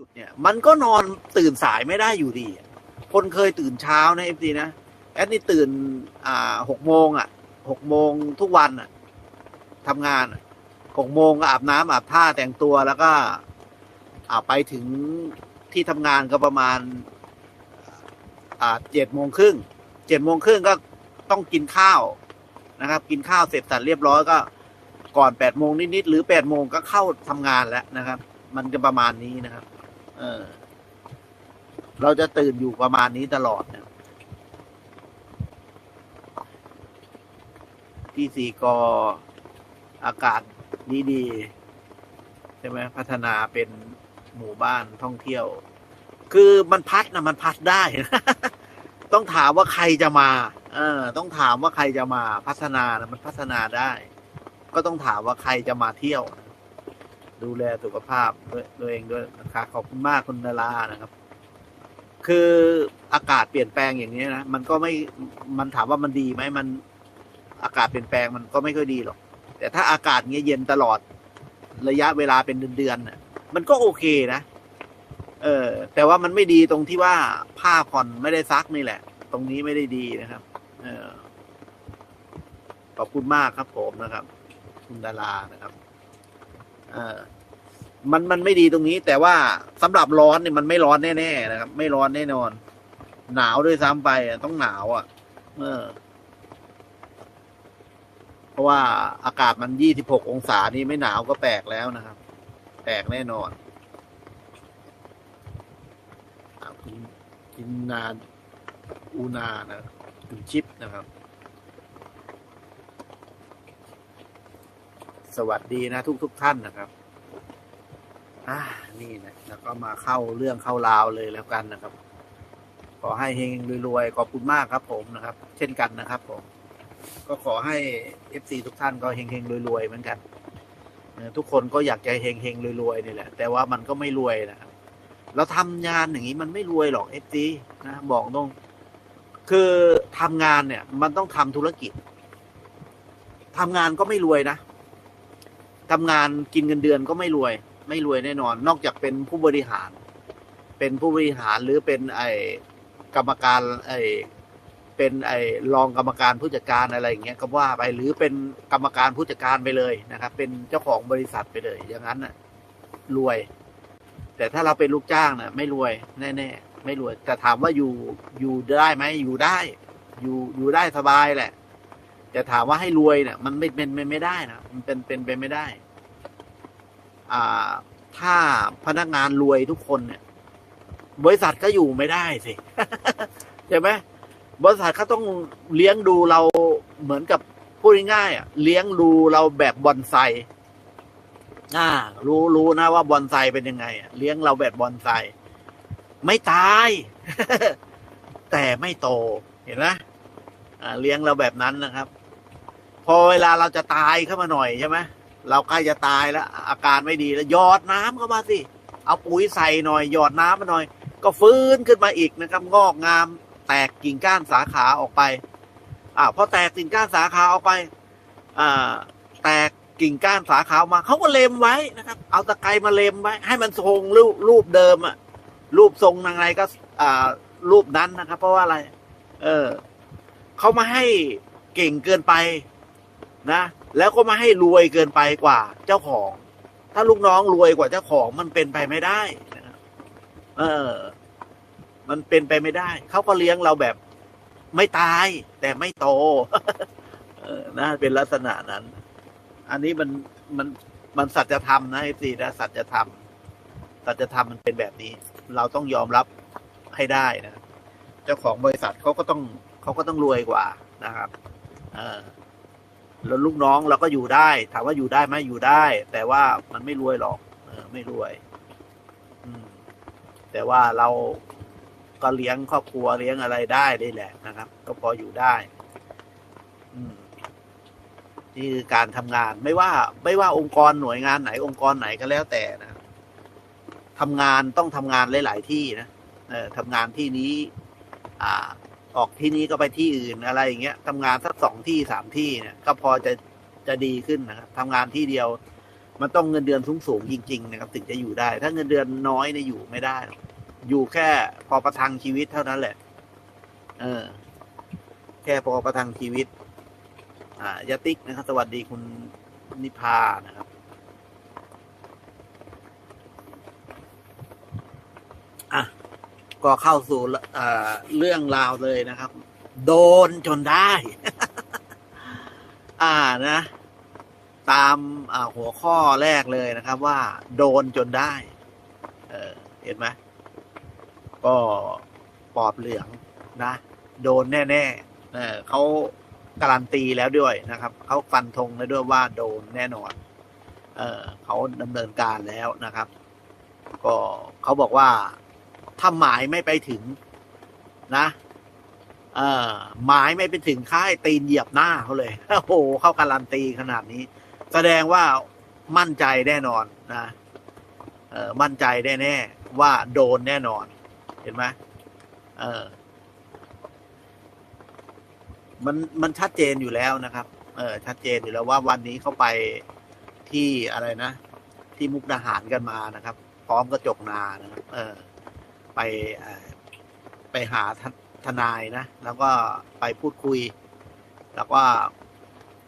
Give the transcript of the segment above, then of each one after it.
สุดเนี่ยมันก็นอนตื่นสายไม่ได้อยู่ดี คนเคยตื่นเช้านะเอฟซีนะแอดนี่ตื่น อ่าหกโมงอะหกโมงทุกวันอะทำงานหกโมงก็อาบน้ำอาบท่าแต่งตัวแล้วก็อ่าไปถึงที่ทำงานก็ประมาณอ่าเจ็ดโมงครึ่งเจ็ดโมงครึ่งก็ต้องกินข้าวนะครับ กินข้าวเสร็จสัดเรียบร้อยก็ก่อนแปดโมงนิดๆหรือแปดโมงก็เข้าทำงานแล้วนะครับ มันจะประมาณนี้นะครับ เออ เราจะตื่นอยู่ประมาณนี้ตลอดนะที่สี่กออากาศดีๆใช่ไหมพัฒนาเป็นหมู่บ้านท่องเที่ยว คือมันพัดนะมันพัดได้นะต้องถามว่าใครจะมา เออ ต้องถามว่าใครจะมาพัฒนานะมันพัฒนาได้ ก็ต้องถามว่าใครจะมาเที่ยว ดูแลสุขภาพด้วยตัวเองด้วยนะคะขอบคุณมากคุณนารานะครับ คืออากาศเปลี่ยนแปลงอย่างนี้นะมันก็ไม่มันถามว่ามันดีไหมมัน อากาศเปลี่ยนแปลงมันก็ไม่ค่อยดีหรอก แต่ถ้าอากาศเงี้ยเย็นตลอดระยะเวลาเป็นเดือนๆน่ะมันก็โอเคนะเออ แต่ว่ามันไม่ดีตรงที่ว่าผ้าผ่อนไม่ได้ซักนี่แหละ ตรงนี้ไม่ได้ดีนะครับ เออขอบคุณมากครับผมนะครับ คุณดารานะครับ เออ มันมันไม่ดีตรงนี้ แต่ว่าสำหรับร้อนเนี่ยมันไม่ร้อนแน่ๆนะครับ ไม่ร้อนแน่นอน หนาวด้วยซ้ำไปต้องหนาวอะ เออ เพราะว่าอากาศมันยี่สิบหกองศานี่ไม่หนาวก็แปลกแล้วนะครับ แปลกแน่นอนกินนานอูนานะคุณชิปนะครับ สวัสดีนะทุกทุกท่านนะครับ อ่านี่นะแล้วก็มาเข้าเรื่องเข้าราวเลยแล้วกันนะครับ ขอให้เฮงรวยๆขอบคุณมากครับ ผมนะครับ เช่นกันนะครับ ผม ก็ขอให้เอฟซีทุกท่านก็เฮงๆรวยๆเหมือนกันทุกคนก็อยากจะเฮงๆรวยๆนี่แหละ แต่ว่ามันก็ไม่รวยนะครับ เราทำงานอย่างนี้มันไม่รวยหรอกเอฟซีนะบอกตรง คือทำงานเนี่ย มันต้องทำธุรกิจทำงานก็ไม่รวยนะทำงานกินเงินเดือนก็ไม่รวย ไม่รวยแน่นอน นอกจากเป็นผู้บริหาร เป็นผู้บริหารหรือเป็นไอกรรมการไอเป็นไอรองกรรมการผู้จัดการอะไรอย่างเงี้ยก็ว่าไปหรือเป็นกรรมการผู้จัดการไปเลยนะครับ เป็นเจ้าของบริษัทไปเลย อย่างนั้นน่ะรวย แต่ถ้าเราเป็นลูกจ้างน่ะ ไม่รวยแน่ๆไม่รวย แต่ถามว่าอยู่อยู่ได้ไหมอยู่ได้ อยู่อยู่ได้สบายแหละแต่ถามว่าให้รวยเนี่ยมันไม่เป็นไปไม่ได้นะมันเป็นเป็นไปไม่ได้ ถ้าพนักงานรวยทุกคนเนี่ย บริษัทก็อยู่ไม่ได้สิใช่ไหมบริษัทเขาต้องเลี้ยงดูเราเหมือนกับพูดง่ายๆอะ เลี้ยงดูเราแบบบอนไซอ่า รู้รู้นะว่าบอนไซเป็นยังไงเลี้ยงเราแบบบอนไซไม่ตาย แต่ไม่โตเห็นไหมเลี้ยงเราแบบนั้นนะครับ พอเวลาเราจะตายเข้ามาหน่อยใช่ไหม เราใกล้จะตายแล้ว อาการไม่ดีแล้วหยอดน้ำเข้ามาสิ เอาปุ๋ยใส่หน่อยหยอดน้ำมาหน่อย ก็ฟื้นขึ้นมาอีกนะครับ งอกงาม แตกกิ่งก้านสาขาออกไปอ่าพอแตกกิ่งก้านสาขาออกไปอ่าแตกกิ่งก้านสาขามาเขาก็เล็มไว้นะครับ เอาตะไคร้มาเล็มไว้ ให้มันทรงรูปรูปเดิมอะรูปทรงยังไงก็อ่ารูปนั้นนะครับ เพราะว่าอะไร เออเขามาให้เก่งเกินไปนะ แล้วก็มาให้รวยเกินไปกว่าเจ้าของ ถ้าลูกน้องรวยกว่าเจ้าของมันเป็นไปไม่ได้นะครับเออ มันเป็นไปไม่ได้ เขาก็เลี้ยงเราแบบไม่ตาย แต่ไม่โตเออนะเป็นลักษณะนั้น อันนี้มันมันมันสัจธรรมนะไอ้สี่นะสัจธรรมสัจธรรมมันเป็นแบบนี้ เราต้องยอมรับให้ได้นะ เจ้าของบริษัทเขาก็ต้องเขาก็ต้องรวยกว่านะครับ เออ แล้วลูกน้องเราก็อยู่ได้ ถามว่าอยู่ได้ไหมอยู่ได้ แต่ว่ามันไม่รวยหรอก เออ ไม่รวย อืม แต่ว่าเราก็เลี้ยงครอบครัวเลี้ยงอะไรได้ได้แหละนะครับ ก็พออยู่ได้ อืมนี่คือการทำงาน ไม่ว่า ไม่ว่าองค์กรหน่วยงานไหน องค์กรไหนก็แล้วแต่นะทำงานต้องทำงานหลาย ๆ ที่นะเออทำงานที่นี้ อ่า ออกที่นี้ก็ไปที่อื่นอะไรอย่างเงี้ยทำงานสักสองที่สามที่เนี่ย ก็พอจะจะดีขึ้นนะครับทำงานที่เดียว มันต้องเงินเดือนสูงสูงๆจริง ๆ นะครับ ถึงจะอยู่ได้ ถ้าเงินเดือนน้อยเนี่ยอยู่ไม่ได้อกอยู่แค่พอประทังชีวิตเท่านั้นแหละ เออ แค่พอประทังชีวิต อ่ายาติกนะครับ สวัสดีคุณนิพานะครับ อะ ก็เข้าสู่เรื่องราวเลยนะครับ โดนจนได้ อ่านะ ตามาหัวข้อแรกเลยนะครับ ว่า โดนจนได้ เออเห็นไหมก็ปอบเหลืองนะ โดนแน่ๆเออเขาการันตีแล้วด้วยนะครับเขาฟันธงแล้วด้วยว่าโดนแน่นอน เออเขาดำเนินการแล้วนะครับ ก็เขาบอกว่า ถ้าหมายไม่ไปถึงนะเออหมายไม่ไปถึงค่ายตีนเหยียบหน้าเขาเลยโอ้โหเขาการันตีขนาดนี้ แสดงว่ามั่นใจแน่นอนนะเออมั่นใจแน่แน่ๆว่าโดนแน่นอน เห็นไหมเออมันมันชัดเจนอยู่แล้วนะครับ เออชัดเจนอยู่แล้วว่าวันนี้เขาไปที่อะไรนะ ที่มุกดาหารกันมานะครับ พร้อมกระจกนานะครับ เออ ไปไปหาททนายนะ แล้วก็ไปพูดคุย แล้วก็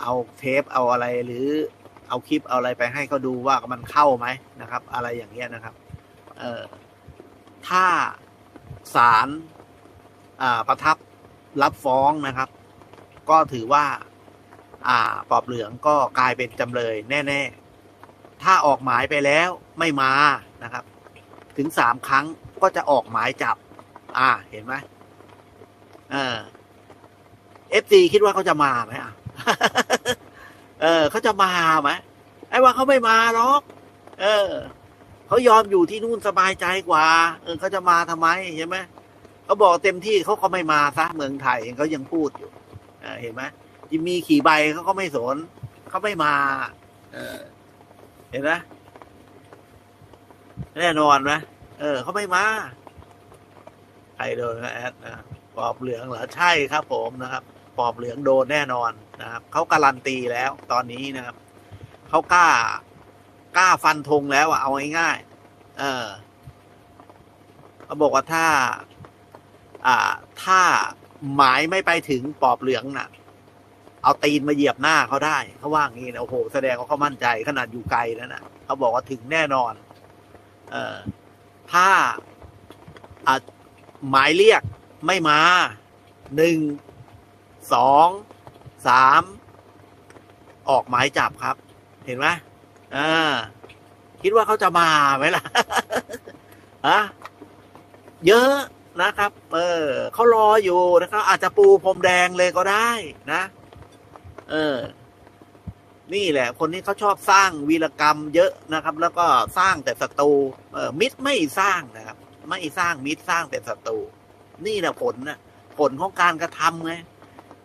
เอาเทปเอาอะไรหรือเอาคลิปเอาอะไรไปให้เขาดูว่ามันเข้าไหมนะครับ อะไรอย่างเงี้ยนะครับ เออถ้าศาลประทับรับฟ้องนะครับ ก็ถือว่า อ่าปอบเหลืองก็กลายเป็นจำเลยแน่ ๆ ถ้าออกหมายไปแล้วไม่มานะครับ ถึงสามครั้ง ก็จะออกหมายจับ อ่า เห็นไหมเออเอฟซีคิดว่าเขาจะมาไหมอะเออเขาจะมาไหมไอ้ว่าเขาไม่มาหรอก เออเขายอมอยู่ที่นู่นสบายใจกว่า เออเขาจะมาทำไมใช่ไหมเขาบอกเต็มที่เขาก็ไม่มาซะเมืองไทยเขายังพูดอยู่เออเห็นไหมจิมมีขี่ใบเขาก็ไม่สนเขาไม่มา เออ เห็นไหมแน่นอนไหม เออเขาไม่มาใครโดนแอดนะปอบเหลืองเหรอใช่ครับผมนะครับ ปอบเหลืองโดนแน่นอนนะครับเขาการันตีแล้วตอนนี้นะครับเขากล้ากล้าฟันธงแล้วอะเอาง่ายๆเออเขาบอกว่าถ้า อ่า ถ้าหมายไม่ไปถึงปอบเหลืองน่ะ เอาตีนมาเหยียบหน้าเขาได้เขาว่างี้นะโอ้โห แสดงว่าเขามั่นใจขนาดอยู่ไกลแล้วนะเขาบอกว่าถึงแน่นอน เออ ถ้าหมายเรียกไม่มาหนึ่งสองสามออกหมายจับครับ เห็นไหมอ่าคิดว่าเขาจะมาไหมล่ะฮะเยอะนะครับ เออเขารออยู่นะครับ อาจจะปูพรมแดงเลยก็ได้นะ เออ นี่แหละ คนนี้เขาชอบสร้างวีรกรรมเยอะนะครับ แล้วก็สร้างแต่ศัตรูเออมิตรไม่สร้างนะครับ ไม่สร้างมิตรสร้างแต่ศัตรูนี่แหละผลนะผลของการกระทำไง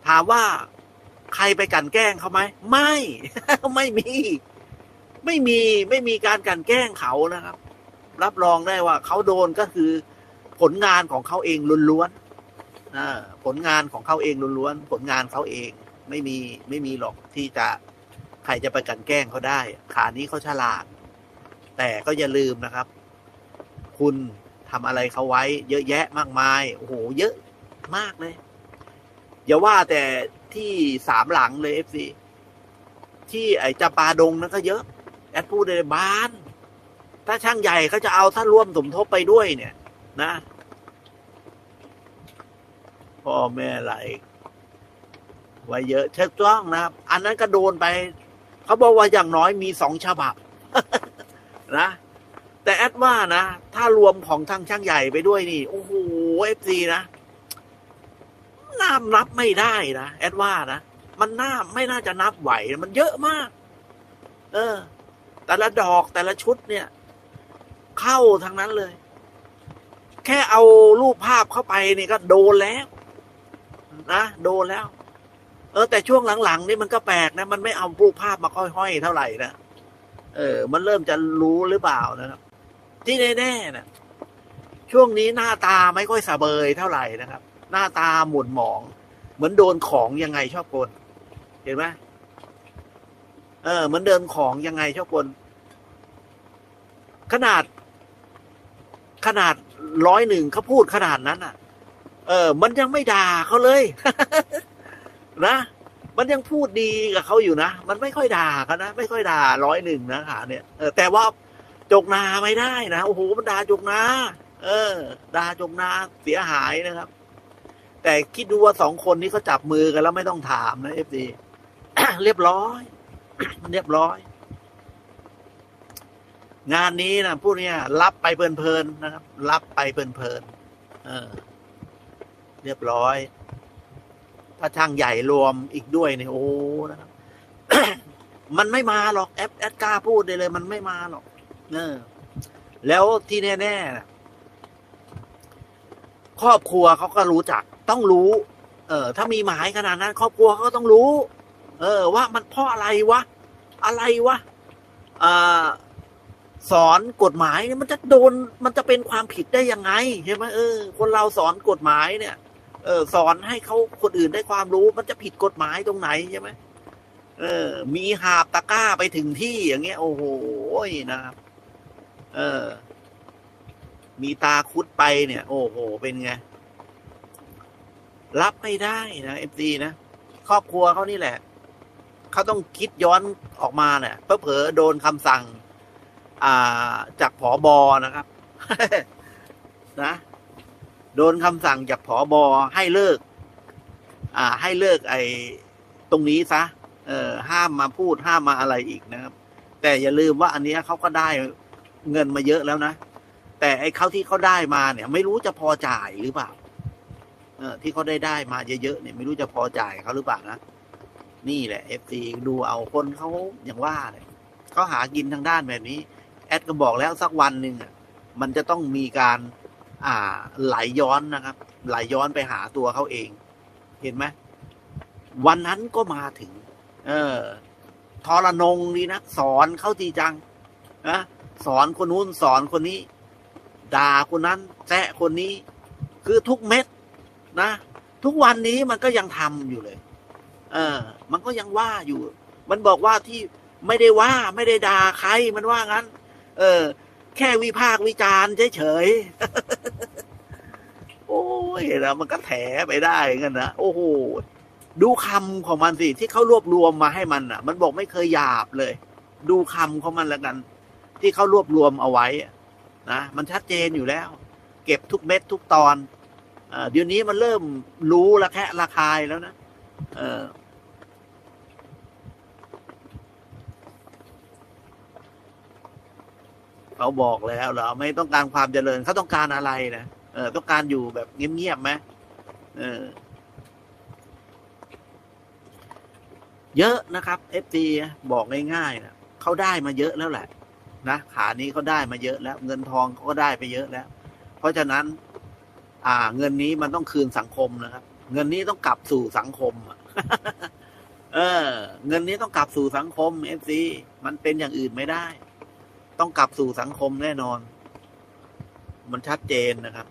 ถามว่าใครไปกันแกล้งเขาไหมไม่ ไม่มี ไม่มีไม่มีการกันแกล้งเขานะครับ รับรองได้ว่าเขาโดนก็คือ ผลงานของเขาเองล้วนๆนผลงานของเขาเองล้วนๆผลงานเขาเอง ไม่มีไม่มีหรอกที่จะ ใครจะไปกันแกล้งเขาได้ ขานี้เขาฉลาด แต่ก็อย่าลืมนะครับ คุณทำอะไรเขาไว้ เยอะแยะมากมายโอ้โหเยอะมากเลยอย่าว่าแต่ที่สามหลังเลยเอฟซีที่ไอ้จำปาดงนั่นก็เยอะ แอดพูดเลยบ้าน ถ้าช่างใหญ่เขาจะเอาถ้าร่วมสมทบไปด้วยเนี่ย นะพ่อแม่ไหลไว้เยอะเช็คต้องนะครับ อันนั้นก็โดนไป เขาบอกว่าอย่างน้อยมีสองฉบับนะ แต่แอดว่านะ ถ้ารวมของทางช่างใหญ่ไปด้วยนี่ โอ้โหเอฟซีนะน้ำนับไม่ได้นะแอดว่านะมันน่าไม่น่าจะนับไหวมันเยอะมาก เออ แต่ละดอกแต่ละชุดเนี่ย เข้าทางนั้นเลย แค่เอารูปภาพเข้าไปนี่ก็โดนแล้ว นะ โดนแล้ว เออแต่ช่วงหลังๆนี่มันก็แปลกนะ มันไม่เอารูปภาพมาค่อยๆเท่าไหร่นะเออ มันเริ่มจะรู้หรือเปล่านะครับ ที่แน่ๆนะช่วงนี้หน้าตาไม่ค่อยสะเบยเท่าไหร่นะครับ หน้าตาหมุนหมอง เหมือนโดนของยังไงชอบกลเห็นไหมเออเหมือนเดินของยังไงชอบกลขนาด ขนาดร้อยหนึ่งเขาพูดขนาดนั้นอะ เออ มันยังไม่ด่าเขาเลย นะมันยังพูดดีกับเขาอยู่นะ มันไม่ค่อยด่าเขานะ ไม่ค่อยด่าร้อยหนึ่งนะขาเนี่ยเออแต่ว่าจกนาไม่ได้นะโอ้โหมันด่าจกนา เออด่าจกนาเสียหายนะครับ แต่คิดดูว่าสองคนนี้เขาจับมือกันแล้วไม่ต้องถามนะเอฟซีเรียบร้อย เรียบร้อย งานนี้นะพูดเนี่ยรับไปเพลินๆนะครับ รับไปเพลินๆเออ เรียบร้อย ถ้าช่างใหญ่รวมอีกด้วยเนี่ยโอ้นะครับ มันไม่มาหรอกแอปแอดกล้าพูดได้เลย มันไม่มาหรอกเออแล้วที่แน่ๆนะครอบครัวเขาก็รู้จัก ต้องรู้ เออถ้ามีหมายขนาดนั้น ครอบครัวเขาก็ต้องรู้ เออ ว่ามันเพราะอะไรวะ อะไรวะอ่าสอนกฎหมายเนี่ยมันจะโดนมันจะเป็นความผิดได้ยังไงใช่ไหมเออ คนเราสอนกฎหมายเนี่ย เออสอนให้เขาคนอื่นได้ความรู้ มันจะผิดกฎหมายตรงไหนใช่ไหมเออ มีหาบตะก้าไปถึงที่อย่างเงี้ย โอ้โหนะครับ เออ มีตาคุดไปเนี่ย โอ้โห เป็นไง รับไม่ได้นะเอฟซีนะ ครอบครัวเขานี่แหละ เขาต้องคิดย้อนออกมาเนี่ยเผลอๆโดนคำสั่ง อ่า จากผอบอนะครับ นะ โดนคำสั่งจากผอบอให้เลิก อ่า ให้เลิกไอ้ตรงนี้ซะเออห้ามมาพูดห้ามมาอะไรอีกนะครับ แต่อย่าลืมว่าอันนี้เขาก็ได้เงินมาเยอะแล้วนะ แต่ไอ้เขาที่เขาได้มาเนี่ย ไม่รู้จะพอจ่ายหรือเปล่าเออที่เขาได้ได้มาเยอะๆเนี่ยไม่รู้จะพอจ่ายเขาหรือเปล่านะนี่แหละเอฟซีดูเอาคนเขาอย่างว่าเนี่ยเขาหากินทางด้านแบบนี้ แอดก็บอกแล้วสักวันหนึ่งอะมันจะต้องมีการ อ่า ไหลย้อนนะครับ ไหลย้อนไปหาตัวเขาเอง เห็นไหมวันนั้นก็มาถึง เออทรนงดีนะสอนเขาจริงจังนะสอนคนนู้นสอนคนนี้ ด่าคนนั้นแซะคนนี้ คือทุกเม็ดนะ ทุกวันนี้มันก็ยังทำอยู่เลย เออ มันก็ยังว่าอยู่ มันบอกว่าที่ไม่ได้ว่าไม่ได้ด่าใครมันว่างั้น เออ แค่วิพากษ์วิจารณ์เฉยๆโอ้ยแล้วมันก็แถไปได้กันนะโอ้โหดูคำของมันสิที่เขารวบรวมมาให้มันอะ มันบอกไม่เคยหยาบเลย ดูคำของมันแล้วกัน ที่เขารวบรวมเอาไว้นะมันชัดเจนอยู่แล้ว เก็บทุกเม็ดทุกตอนเออเดี๋ยวนี้มันเริ่มรู้ละแคะระคายแล้วนะเออ เขาบอกแล้วเหรอไม่ต้องการความเจริญเขาต้องการอะไรนะเออ ต้องการอยู่แบบเงียบๆไหมเออ เยอะนะครับเอฟซีบอกง่ายๆนะเขาได้มาเยอะแล้วแหละ นะขานี้เขาได้มาเยอะแล้ว เงินทองเขาก็ได้ไปเยอะแล้ว เพราะฉะนั้น อ่า เงินนี้มันต้องคืนสังคมนะครับ เงินนี้ต้องกลับสู่สังคมเออ เงินนี้ต้องกลับสู่สังคมเอฟซีมันเป็นอย่างอื่นไม่ได้ ต้องกลับสู่สังคมแน่นอน มันชัดเจนนะครับ